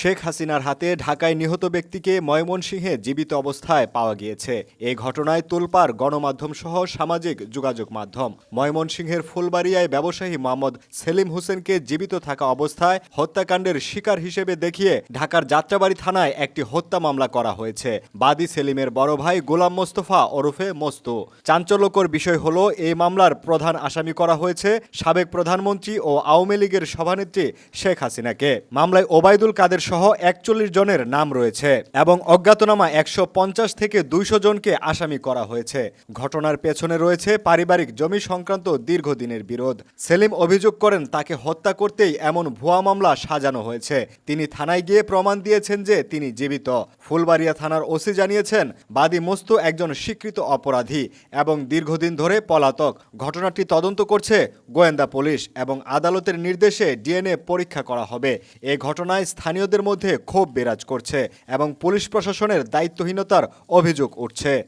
শেখ হাসিনার হাতে ঢাকায় নিহত ব্যক্তিকে ময়মনসিংহে জীবিত অবস্থায় পাওয়া গিয়েছে। এ ঘটনায় তোলপাড় গণমাধ্যম সহ সামাজিক যোগাযোগ মাধ্যম। ময়মনসিংহের ফুলবাড়িয়ায় ব্যবসায়ী মোহাম্মদ সেলিম হোসেনকে জীবিত থাকা অবস্থায় হত্যাকাণ্ডের শিকার হিসেবে দেখিয়ে ঢাকার যাত্রাবাড়ি থানায় একটি হত্যা মামলা করা হয়েছে। বাদী সেলিমের বড় ভাই গোলাম মোস্তফা ওরফে মোস্তু। চাঞ্চল্যকর বিষয় হল, এই মামলার প্রধান আসামি করা হয়েছে সাবেক প্রধানমন্ত্রী ও আওয়ামী লীগের সভানেত্রী শেখ হাসিনাকে। মামলায় ওবায়দুল কাদের সহ একচল্লিশ জনের নাম রয়েছে এবং অজ্ঞাতনামা একশো পঞ্চাশ থেকে দুইশো জনকে আসামি করা হয়েছে। ঘটনার পেছনে রয়েছে পারিবারিক জমি সংক্রান্ত দীর্ঘদিনের বিরোধ। সেলিম অভিযোগ করেন, তাকে হত্যা করতেই এমন ভুয়া মামলা সাজানো হয়েছে। তিনি থানায় গিয়ে প্রমাণ দিয়েছেন যে তিনি জীবিত। ফুলবাড়িয়া থানার ওসি জানিয়েছেন, বাদী মস্তু একজন স্বীকৃত অপরাধী এবং দীর্ঘদিন ধরে পলাতক। ঘটনাটি তদন্ত করছে গোয়েন্দা পুলিশ এবং আদালতের নির্দেশে ডিএনএ পরীক্ষা করা হবে। এ ঘটনায় মধ্যে ক্ষোভ বিরাজ করছে এবং পুলিশ প্রশাসনের দায়িত্বহীনতার অভিযোগ উঠছে।